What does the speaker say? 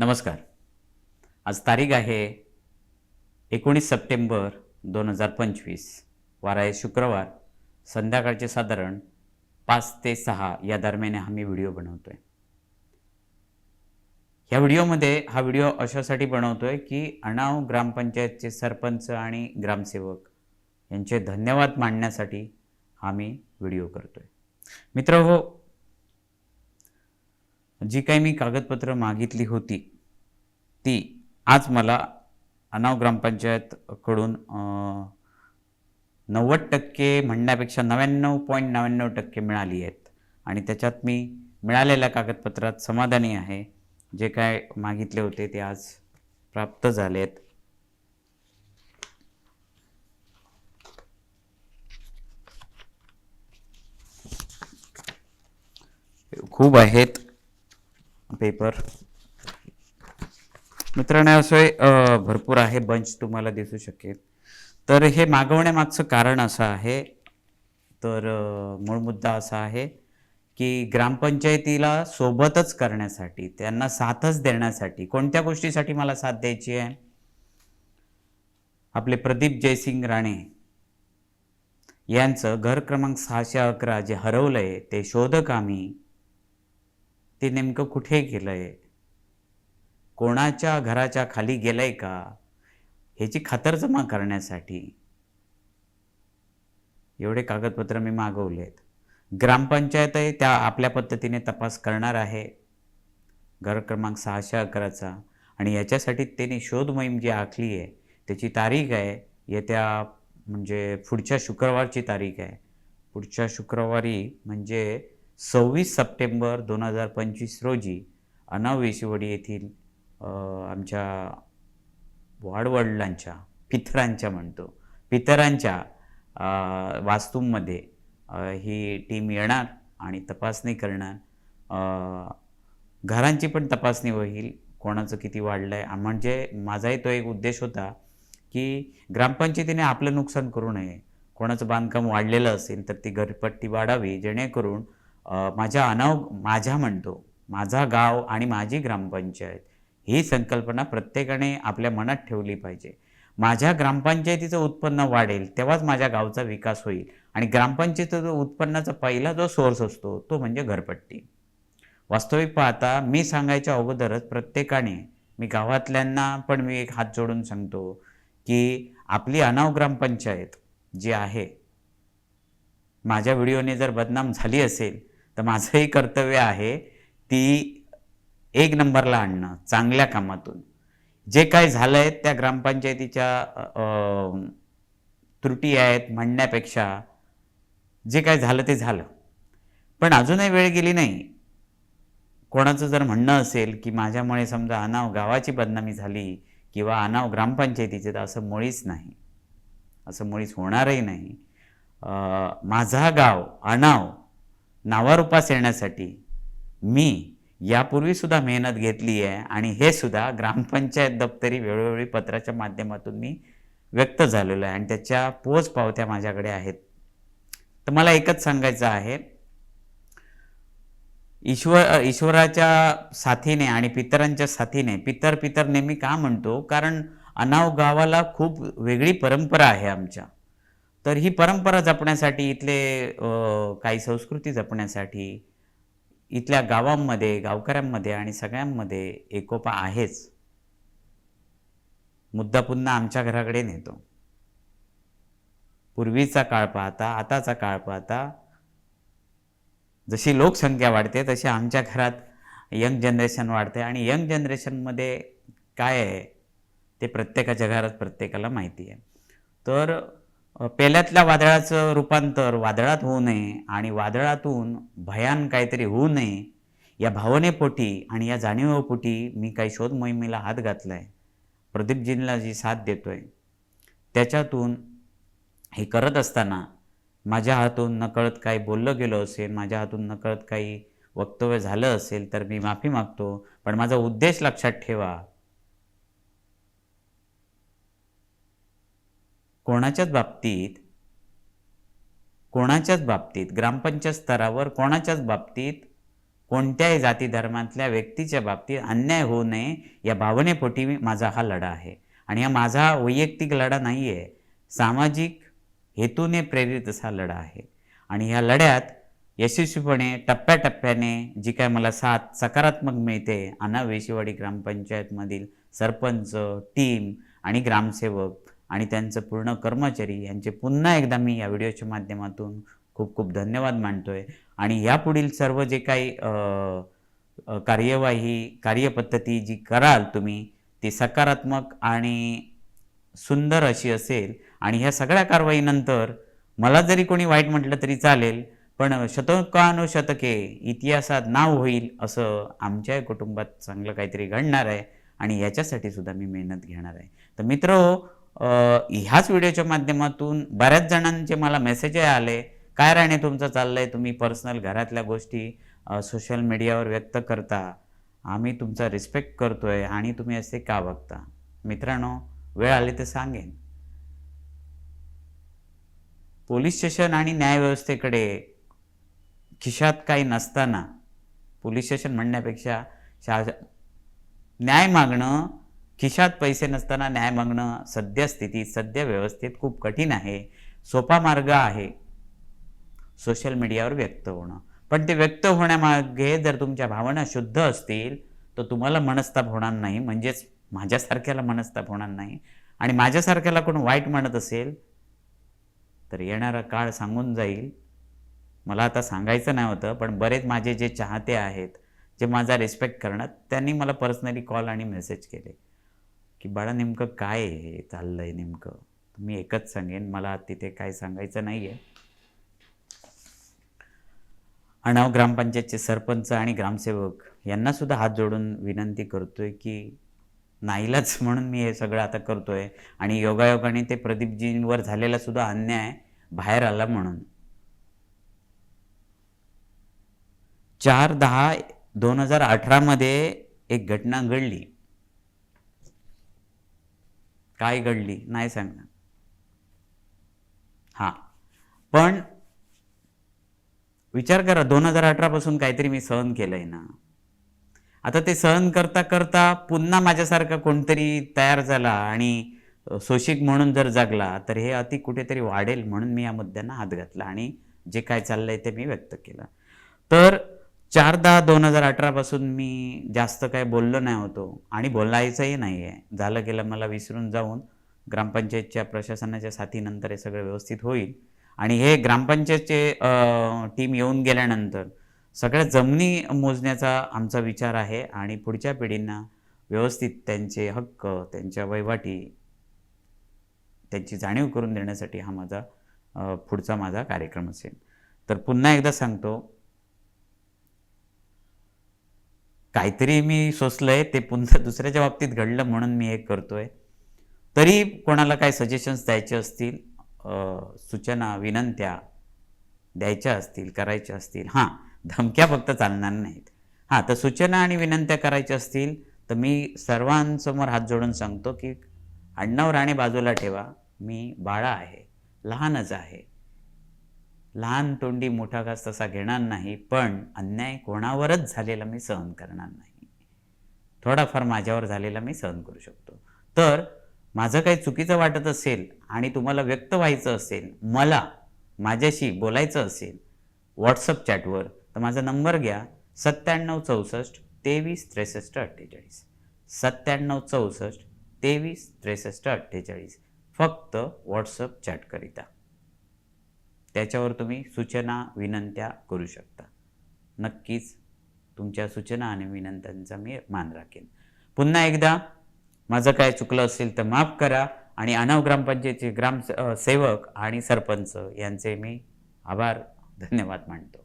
नमस्कार. आज तारीख आहे एकोणीस सप्टेंबर दोन हजार पंचवीस. वार आहे शुक्रवार. संध्याकाळचे साधारण पाच ते सहा या दरम्यान हा मी व्हिडिओ बनवतो आहे ह्या व्हिडिओमध्ये हा व्हिडिओ अशासाठी बनवतो आहे की अणाव ग्रामपंचायतचे सरपंच आणि ग्रामसेवक यांचे धन्यवाद मांडण्यासाठी हा मी व्हिडिओ करतो आहे मित्र हो जी काही मी कागदपत्र मागितली होती ती आज मला अनाव ग्रामपंचायतकडून नव्वद टक्के म्हणण्यापेक्षा नव्याण्णव पॉईंट नव्याण्णव टक्के मिळाली आहेत. आणि त्याच्यात मी मिळालेल्या कागदपत्रात समाधानी आहे. जे काय मागितले होते ते आज प्राप्त झाले आहेत खूप आहेत पेपर. मित्रांनो असं भरपूर आहे बंच तुम्हाला दिसू शकेल. तर हे मागवण्यामागचं कारण असं आहे. तर मूळ मुद्दा असा आहे की ग्रामपंचायतीला सोबतच करण्यासाठी त्यांना साथच देण्यासाठी कोणत्या गोष्टीसाठी मला साथ द्यायची आहे? आपले प्रदीप जयसिंग राणे यांचं घर क्रमांक सहाशे अकरा जे हरवलंय ते शोधक आम्ही ते नेमकं कुठे गेलंय? कोणाच्या घराच्या खाली गेलंय का? ह्याची खातरजमा करण्यासाठी. एवढे कागदपत्र मी मागवलेत. ग्रामपंचायत आहे त्या आपल्या पद्धतीने तपास करणार आहे. घर क्रमांक सहाशे अकराचा. आणि याच्यासाठी त्यांनी शोध मोहीम जी आखली आहे त्याची तारीख आहे. येत्या म्हणजे पुढच्या शुक्रवारची तारीख आहे. पुढच्या शुक्रवारी म्हणजे सव्वीस सप्टेंबर दोन हजार पंचवीस रोजी अनाववेशिवडी येथील आमच्या वाडवडिलांच्या पितरांच्या म्हणतो. पितरांच्या वास्तूंमध्ये ही टीम येणार आणि तपासणी करणार. घरांची पण तपासणी होईल. कोणाचं किती वाढलं आहे म्हणजे माझाही तो एक उद्देश होता की ग्रामपंचायतीने आपलं नुकसान करू नये. कोणाचं बांधकाम वाढलेलं असेल तर ती घरपट्टी वाढावी जेणेकरून माझ्या अनाव माझ्या म्हणतो माझा गाव आणि माझी ग्रामपंचायत ही संकल्पना प्रत्येकाने आपल्या मनात ठेवली पाहिजे. माझ्या ग्रामपंचायतीचं उत्पन्न वाढेल तेव्हाच माझ्या गावचा विकास होईल. आणि ग्रामपंचायतीचं जो उत्पन्नाचा पहिला जो सोर्स असतो तो म्हणजे घरपट्टी. वास्तविक पाहता मी सांगायच्या अगोदरच प्रत्येकाने मी गावातल्यांना पण मी एक हात जोडून सांगतो की आपली अनाव ग्रामपंचायत जी आहे माझ्या व्हिडिओने जर बदनाम झाली असेल तर माझंही कर्तव्य आहे ती एक नंबरला आणणं चांगल्या कामातून. जे काय झालं आहे त्या ग्रामपंचायतीच्या त्रुटी आहेत म्हणण्यापेक्षा जे काय झालं ते झालं. पण अजूनही वेळ गेली नाही. कोणाचं जर म्हणणं असेल की माझ्यामुळे समजा अनाव गावाची बदनामी झाली किंवा अनाव ग्रामपंचायतीचे तर असं मुळीच नाही. असं मुळीच होणारही नाही. माझा गाव अनाव नावारूपास येण्यासाठी मी यापूर्वी सुद्धा मेहनत घेतली आहे आणि हे सुद्धा ग्रामपंचायत दप्तरी वेळोवेळी पत्राच्या माध्यमातून मी व्यक्त झालेलो आहे आणि त्याच्या पोच पावत्या माझ्याकडे आहेत. तर मला एकच सांगायचं आहे. ईश्वर ईश्वराच्या साथीने आणि पितरांच्या साथीने पितर पितर नेहमी का म्हणतो? कारण अनाव गावाला खूप वेगळी परंपरा आहे आमच्या. तर ही परंपरा जपण्यासाठी इथले काही संस्कृती जपण्यासाठी इथल्या गावांमध्ये गावकऱ्यांमध्ये आणि सगळ्यांमध्ये एकोपा आहेच. मुद्दा पुन्हा आमच्या घराकडे नेतो. पूर्वीचा काळ पाहता आताचा काळ पाहता जशी लोकसंख्या वाढते तशी आमच्या घरात यंग जनरेशन वाढते आणि यंग जनरेशनमध्ये काय आहे ते प्रत्येकाच्या घरात प्रत्येकाला माहिती आहे. तर पेल्यातल्या वादळाचं रूपांतर वादळात होऊ नये आणि वादळातून भयान काहीतरी होऊ नये या भावनेपोटी आणि या जाणीवपोटी मी काही शोध मोहिमेला हात घातला आहे प्रदीपजींना जी साथ देतो आहे त्याच्यातून हे करत असताना माझ्या हातून नकळत काही बोललं गेलं असेल माझ्या हातून नकळत काही वक्तव्य झालं असेल तर मी माफी मागतो. पण माझा उद्देश लक्षात ठेवा कोणाच्याच बाबतीत कोणाच्याच बाबतीत ग्रामपंचायत स्तरावर कोणाच्याच बाबतीत कोणत्याही जाती धर्मातल्या व्यक्तीच्या बाबतीत अन्याय होऊ नये या भावनेपोटी मी- माझा हा लढा आहे. आणि हा माझा वैयक्तिक लढा नाही आहे सामाजिक हेतूने प्रेरित असा लढा आहे. आणि ह्या लढ्यात यशस्वीपणे टप्प्याटप्प्याने जी काय मला साथ सकारात्मक मिळते अना वेशीवाडी ग्रामपंचायतमधील सरपंच टीम आणि ग्रामसेवक आणि त्यांचं पूर्ण कर्मचारी यांचे पुन्हा एकदा मी या व्हिडिओच्या माध्यमातून खूप खूप धन्यवाद मानतोय. आणि यापुढील सर्व जे काही कार्यवाही कार्यपद्धती जी कराल तुम्ही ती सकारात्मक आणि सुंदर अशी असेल. आणि ह्या सगळ्या कारवाईनंतर मला जरी कोणी वाईट म्हटलं तरी चालेल पण शतकानुशतके इतिहासात नाव होईल असं आमच्या कुटुंबात चांगलं काहीतरी घडणार आहे आणि याच्यासाठी सुद्धा मी मेहनत घेणार आहे. तर मित्र ह्याच व्हिडिओच्या माध्यमातून बऱ्याच जणांचे मला मेसेज आले. काय राहणे तुमचं चाललंय? तुम्ही पर्सनल घरातल्या गोष्टी सोशल मीडियावर व्यक्त करता. आम्ही तुमचा रिस्पेक्ट करतोय आणि तुम्ही असे का बघता? मित्रांनो वेळ आली तर सांगेन. पोलीस स्टेशन आणि न्यायव्यवस्थेकडे खिशात काही नसताना पोलीस स्टेशन म्हणण्यापेक्षा शा न्याय मागणं खिशात पैसे नसताना न्याय मागणं सद्यस्थितीत सद्य व्यवस्थेत खूप कठीण आहे. सोपा मार्ग आहे. सोशल मीडियावर व्यक्त होणं. पण ते व्यक्त होण्यामागे जर तुमच्या भावना शुद्ध असतील तर तुम्हाला मनस्ताप होणार नाही. म्हणजेच माझ्यासारख्याला मनस्ताप होणार नाही. आणि माझ्यासारख्याला कोण वाईट म्हणत असेल तर येणारा काळ सांगून जाईल. मला आता सांगायचं नाही होतं पण बरेच माझे जे चाहते आहेत जे माझा रिस्पेक्ट करणार त्यांनी मला पर्सनली कॉल आणि मेसेज केले. की बाळा नेमकं काय आहे? हे चाललंय नेमकं. मी एकच सांगेन मला तिथे काय सांगायचं नाही आहे अणाव ग्रामपंचायतचे सरपंच आणि ग्रामसेवक यांना सुद्धा हात जोडून विनंती करतोय की नाईलाच म्हणून मी हे सगळं आता करतोय आणि योगायोगाने ते प्रदीपजींवर झालेला सुद्धा अन्याय बाहेर आला म्हणून. चार दहा दोन हजार अठरामध्ये एक घटना घडली. काय घडली नाही सांगणार. हां. पण विचार करा दोन हजार अठरापासून काहीतरी मी सहन केलंय ना. आता ते सहन करता करता पुन्हा माझ्यासारखा कोणतरी तयार झाला आणि सोशिक म्हणून जर जगला तर हे अति कुठेतरी वाढेल म्हणून मी या मुद्द्यांना हात घातला आणि जे काय चाललंय ते मी व्यक्त केलं. तर चार दहा दोन हजार अठरापासून मी जास्त काय बोललो नाही होतो आणि बोलायचंही नाही आहे झालं गेलं मला विसरून जाऊन ग्रामपंचायतच्या प्रशासनाच्या साथीनंतर हे सगळं व्यवस्थित होईल. आणि हे ग्रामपंचायतचे टीम येऊन गेल्यानंतर सगळ्या जमिनी मोजण्याचा आमचा विचार आहे आणि पुढच्या पिढींना व्यवस्थित त्यांचे हक्क त्यांच्या वहिवाटी त्यांची जाणीव करून देण्यासाठी हा माझा पुढचा माझा कार्यक्रम असेल. तर पुन्हा एकदा सांगतो काहीतरी मी सोचलंय ते पुन्हा दुसऱ्याच्या बाबतीत घडलं म्हणून मी हे करतोय. तरी कोणाला काय सजेशन्स द्यायचे असतील सूचना विनंत्या द्यायच्या असतील करायच्या असतील? हां धमक्या फक्त चालणार नाहीत. हां तर सूचना आणि विनंत्या करायच्या असतील तर मी सर्वांसमोर हात जोडून सांगतो की अण्णाव राणे बाजूला ठेवा. मी बाळा आहे लहानच आहे. लहान तोंडी मोठा घास तसा घेणार नाही पण अन्याय कोणावरच झालेला मी सहन करणार नाही. थोडाफार माझ्यावर झालेला मी सहन करू शकतो. तर माझं काही चुकीचं वाटत असेल आणि तुम्हाला व्यक्त व्हायचं असेल मला माझ्याशी बोलायचं असेल व्हॉट्सअप चॅटवर तर माझा नंबर घ्या सत्त्याण्णव चौसष्ट तेवीस त्रेसष्ट अठ्ठेचाळीस. सत्त्याण्णव चौसष्ट तेवीस त्रेसष्ट अठ्ठेचाळीस. फक्त व्हॉट्सअप चॅटकरिता त्याच्यावर तुम्ही सूचना विनंत्या करू शकता. नक्कीच तुमच्या सूचना आणि विनंत्यांचा मी मान राखेन. पुन्हा एकदा माझं काय चुकलं असेल तर माफ करा आणि अनाव ग्रामपंचायतीचे ग्राम सेवक आणि सरपंच यांचे मी आभार धन्यवाद मानतो.